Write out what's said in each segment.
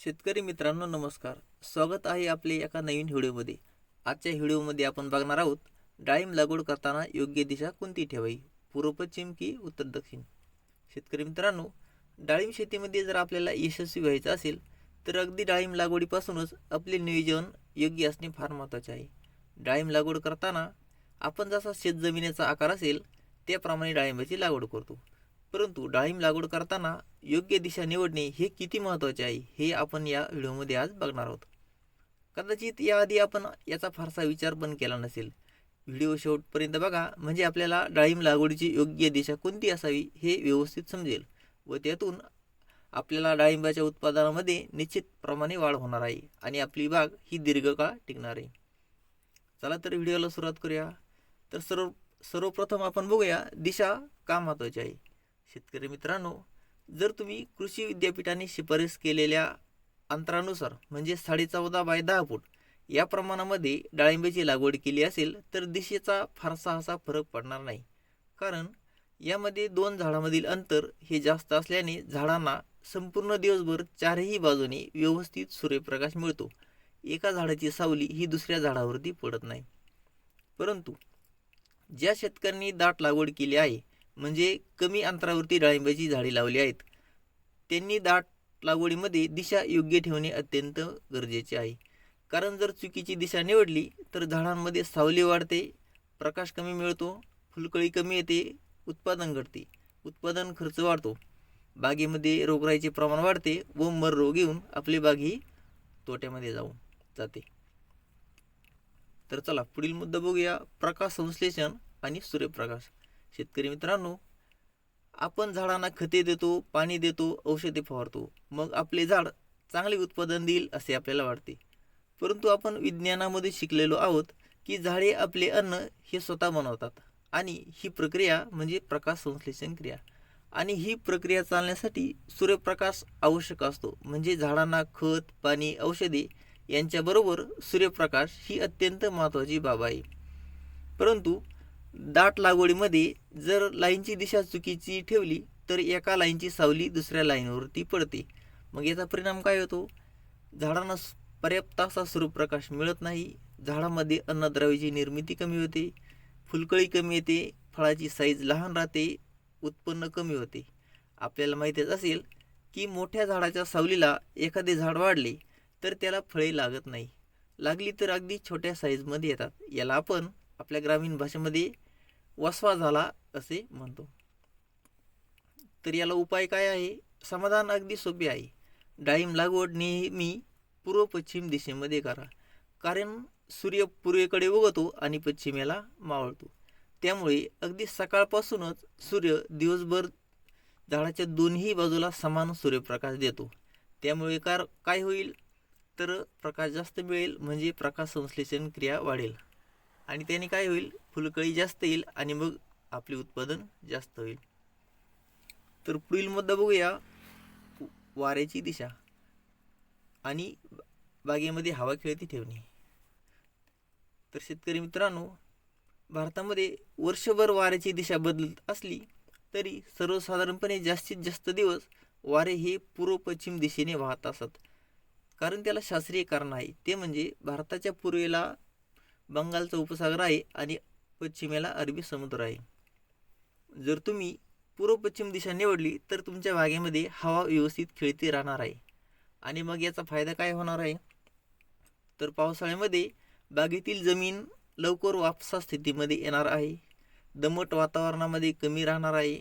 शेतकरी मित्रांनो नमस्कार. स्वागत आहे आपले एका नवीन व्हिडिओमध्ये. आजच्या व्हिडिओमध्ये आपण बघणार आहोत डाळिंब लागवड करताना योग्य दिशा कोणती ठेवावी? पूर्व पश्चिम की उत्तर दक्षिण? शेतकरी मित्रांनो डाळिंब शेतीमध्ये जर आपल्याला यशस्वी व्हायचं असेल तर अगदी डाळिंब लागवडीपासूनच आपले नियोजन योग्य असणे फार महत्त्वाचे आहे. डाळिंब लागवड करताना आपण जसा शेतजमिनीचा आकार असेल त्याप्रमाणे डाळिंबाची लागवड करतो. परंतु डाळिंब लागवड करताना योग्य दिशा निवडणे हे किती महत्त्वाचे आहे हे आपण या व्हिडिओमध्ये आज बघणार आहोत. कदाचित याआधी आपण याचा फारसा विचार पण केला नसेल. व्हिडिओ शेवटपर्यंत बघा म्हणजे आपल्याला डाळिंब लागवडीची योग्य दिशा कोणती असावी हे व्यवस्थित समजेल व त्यातून आपल्याला डाळिंबाच्या उत्पादनामध्ये निश्चित प्रमाणे वाढ होणार आहे आणि आपली बाग ही दीर्घकाळ टिकणार आहे. चला तर व्हिडिओला सुरुवात करूया. तर सर्व सर्वप्रथम आपण बघूया दिशा का महत्त्वाची आहे. शेतकरी मित्रांनो जर तुम्ही कृषी विद्यापीठाने शिफारस केलेल्या अंतरानुसार म्हणजे साडे चौदा बाय दहा फूट या प्रमाणामध्ये डाळिंबाची लागवड केली असेल तर दिशेचा फारसा असा फरक पडणार नाही. कारण यामध्ये दोन झाडामधील अंतर हे जास्त असल्याने झाडांना संपूर्ण दिवसभर चारही बाजूने व्यवस्थित सूर्यप्रकाश मिळतो. एका झाडाची सावली ही दुसऱ्या झाडावरती पडत नाही. परंतु ज्या शेतकऱ्यांनी दाट लागवड केली आहे म्हणजे कमी अंतरावरती डाळिंबाची झाडे लावली आहेत. त्यांनी दाट लागवडीमध्ये दिशा योग्य ठेवणे अत्यंत गरजेचे आहे. कारण जर चुकीची दिशा निवडली तर झाडांमध्ये सावली वाढते प्रकाश कमी मिळतो फुलकळी कमी येते उत्पादन घटते उत्पादन खर्च वाढतो. बागेमध्ये रोगराईचे प्रमाण वाढते व मर रोग येऊन आपली बाग ही तोट्यामध्ये जाऊन जाते. तर चला पुढील मुद्दा बघूया प्रकाश संश्लेषण आणि सूर्यप्रकाश. शेतकरी मित्रांनो आपण झाडांना खते देतो पाणी देतो औषधे फवारतो. मग आपले झाड चांगले उत्पादन देईल असे आपल्याला वाटते. परंतु आपण विज्ञानामध्ये शिकलेलो आहोत की झाडे आपले अन्न हे स्वतः बनवतात आणि ही प्रक्रिया म्हणजे प्रकाश संश्लेषण क्रिया. आणि ही प्रक्रिया चालण्यासाठी सूर्यप्रकाश आवश्यक असतो. म्हणजे झाडांना खत पाणी औषधे यांच्याबरोबर सूर्यप्रकाश ही अत्यंत महत्त्वाची बाब आहे. परंतु दाट लागवडीमध्ये जर लाईनची दिशा चुकीची ठेवली तर एका लाईनची सावली दुसऱ्या लाईनवरती पडते. मग याचा परिणाम काय होतो? झाडांना पर्याप्त असा सूर्यप्रकाश मिळत नाही. झाडामध्ये अन्नद्रव्याची निर्मिती कमी होते. फुलकळी कमी येते. फळाची साईज लहान राहते. उत्पन्न कमी होते. आपल्याला माहितीच असेल की मोठ्या झाडाच्या सावलीला एखादे झाड वाढले तर त्याला फळे लागत नाही. लागली तर अगदी छोट्या साईजमध्ये येतात. याला आपण आपल्या ग्रामीण भाषेमध्ये वसवा झाला असे म्हणतो. तर याला उपाय काय आहे? समाधान अगदी सोपे आहे. डाळिंब लागवड नेहमी पूर्व पश्चिम दिशेमध्ये करा. कारण सूर्य पूर्वेकडे उगवतो आणि पश्चिमेला मावळतो. त्यामुळे अगदी सकाळपासूनच सूर्य दिवसभर झाडाच्या दोन्ही बाजूला समान सूर्यप्रकाश देतो. त्यामुळे कार काय होईल? तर प्रकाश जास्त मिळेल म्हणजे प्रकाश संश्लेषण क्रिया वाढेल. आणि त्याने काय होईल? फुलकळी जास्त येईल आणि मग आपले उत्पादन जास्त होईल. तर पुढील मुद्दा बघूया. वाऱ्याची दिशा आणि बागेमध्ये हवा खेळती ठेवणे. तर शेतकरी मित्रांनो भारतामध्ये वर्षभर वाऱ्याची दिशा बदलत असली तरी सर्वसाधारणपणे जास्तीत जास्त दिवस वारे हे पूर्व पश्चिम दिशेने वाहत असत. कारण त्याला शास्त्रीय कारण आहे. ते म्हणजे भारताच्या पूर्वेला बंगालचा उपसागर आहे आणि पश्चिमेला अरबी समुद्र आहे. जर तुम्ही पूर्व पश्चिम दिशा निवडली तर तुमच्या बागेमध्ये हवा व्यवस्थित खेळती राहणार आहे. आणि मग याचा फायदा काय होणार आहे? तर पावसाळ्यामध्ये बागेतील जमीन लवकर वापसा स्थितीमध्ये येणार आहे. दमट वातावरणामध्ये कमी राहणार आहे.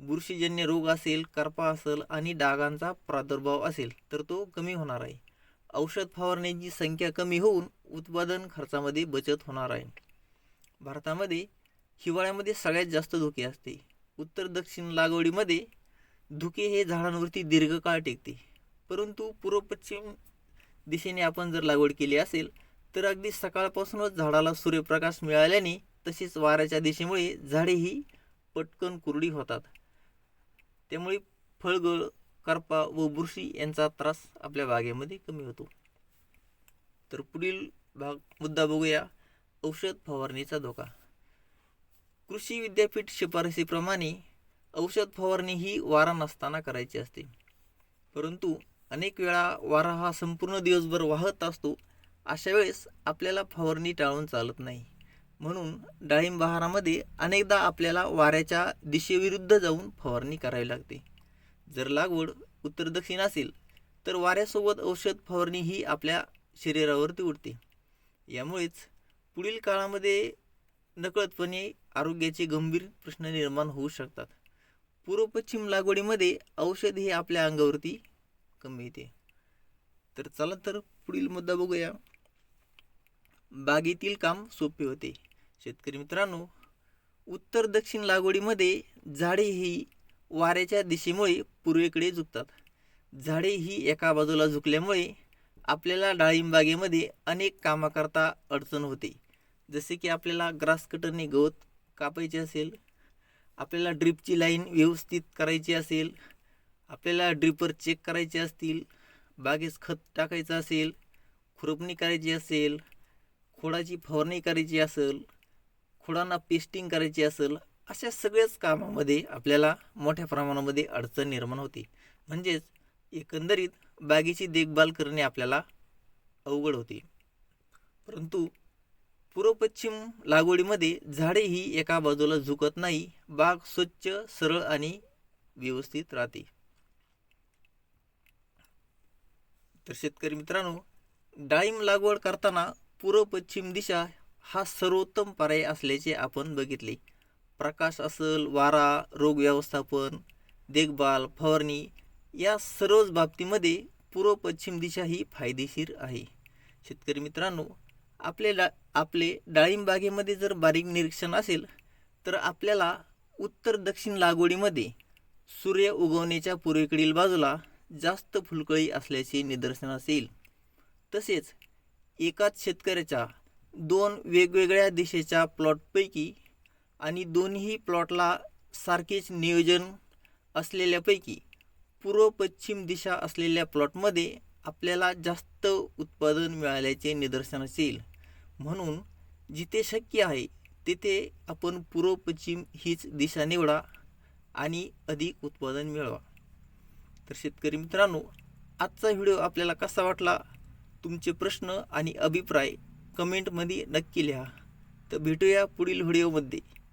बुरशीजन्य रोग असेल करपा असेल आणि डागांचा प्रादुर्भाव असेल तर तो कमी होणार आहे. औषध फवारण्याची संख्या कमी होऊन उत्पादन खर्चामध्ये बचत होणार आहे. भारतामध्ये हिवाळ्यामध्ये सगळ्यात जास्त धुके असते. उत्तर दक्षिण लागवडीमध्ये धुके हे झाडांवरती दीर्घकाळ टिकते. परंतु पूर्व पश्चिम दिशेने आपण जर लागवड केली असेल तर अगदी सकाळपासूनच झाडाला सूर्यप्रकाश मिळाल्याने तसेच वाऱ्याच्या दिशेमुळे झाडे ही पटकन कुरडी होतात. त्यामुळे फळगळ करपा व बुरशी यांचा त्रास आपल्या बागेमध्ये कमी होतो. तर पुढील भाग मुद्दा बघूया. औषध फवारणीचा धोका. कृषी विद्यापीठ शिफारसीप्रमाणे औषध फवारणी ही वारा नसताना करायची असते. परंतु अनेक वेळा वारा हा संपूर्ण दिवसभर वाहत असतो. अशा वेळेस आपल्याला फवारणी टाळून चालत नाही. म्हणून डाळिंब बहारामध्ये अनेकदा आपल्याला वाऱ्याच्या दिशेविरुद्ध जाऊन फवारणी करावी लागते. जर लागवड उत्तर दक्षिण असेल तर वाऱ्यासोबत औषध फवारणी ही आपल्या शरीरावरती उडते. यामुळेच पुढील काळामध्ये नकळतपणे आरोग्याचे गंभीर प्रश्न निर्माण होऊ शकतात. पूर्व पश्चिम लागवडीमध्ये औषध हे आपल्या अंगावरती कमी येते. तर चला तर पुढील मुद्दा बघूया. बागेतील काम सोपे होते. शेतकरी मित्रांनो उत्तर दक्षिण लागवडीमध्ये झाडे ही वाऱ्याच्या दिशेमुळे पूर्वेकडे झुकतात. झाडे ही एका बाजूला झुकल्यामुळे आपल्याला डाळिंबागेमध्ये अनेक कामाकरता अडचण होते. जसे की आपल्याला ग्रास कटरने गवत कापायचे असेल आपल्याला ड्रिपची लाईन व्यवस्थित करायची असेल आपल्याला ड्रिपर चेक करायचे असतील बागेस खत टाकायचं असेल खुरपणी करायची असेल खोडाची फवारणी करायची असेल खोडांना पेस्टिंग करायची असेल अशा सगळ्याच कामामध्ये आपल्याला मोठ्या प्रमाणामध्ये अडचण निर्माण होते. म्हणजेच एकंदरीत बागेची देखभाल करणे आपल्याला अवघड होते. परंतु पूर्व पश्चिम लागवडीमध्ये झाडे ही एका बाजूला झुकत नाही बाग स्वच्छ सरळ आणि व्यवस्थित राहते. तर शेतकरी मित्रांनो डाळिंब लागवड करताना पूर्व पश्चिम दिशा हा सर्वोत्तम पर्याय असल्याचे आपण बघितले. प्रकाश असेल वारा रोग व्यवस्थापन देखभाल फवारणी या सर्वच बाबतीमध्ये पूर्व पश्चिम दिशा ही फायदेशीर आहे. शेतकरी मित्रांनो आपले डा आपले डाळिंबागेमध्ये जर बारीक निरीक्षण असेल तर आपल्याला उत्तर दक्षिण लागवडीमध्ये सूर्य उगवण्याच्या पूर्वेकडील बाजूला जास्त फुलकळी असल्याचे निदर्शनास येईल तसेच एकाच शेतकऱ्याच्या दोन वेगवेगळ्या दिशेच्या प्लॉटपैकी आणि दोन्ही प्लॉटला सारखेच नियोजन असलेल्यापैकी पूर्व पश्चिम दिशा असलेल्या प्लॉटमध्ये आपल्याला जास्त उत्पादन मिळाल्याचे निदर्शनास येईल म्हणून जिथे शक्य आहे तिथे आपण पूर्व पश्चिम हीच दिशा निवडा आणि अधिक उत्पादन मिळवा. तर शेतकरी मित्रांनो आजचा व्हिडिओ आपल्याला कसा वाटला? तुमचे प्रश्न आणि अभिप्राय कमेंटमध्ये नक्की लिहा. तर भेटूया पुढील व्हिडिओमध्ये.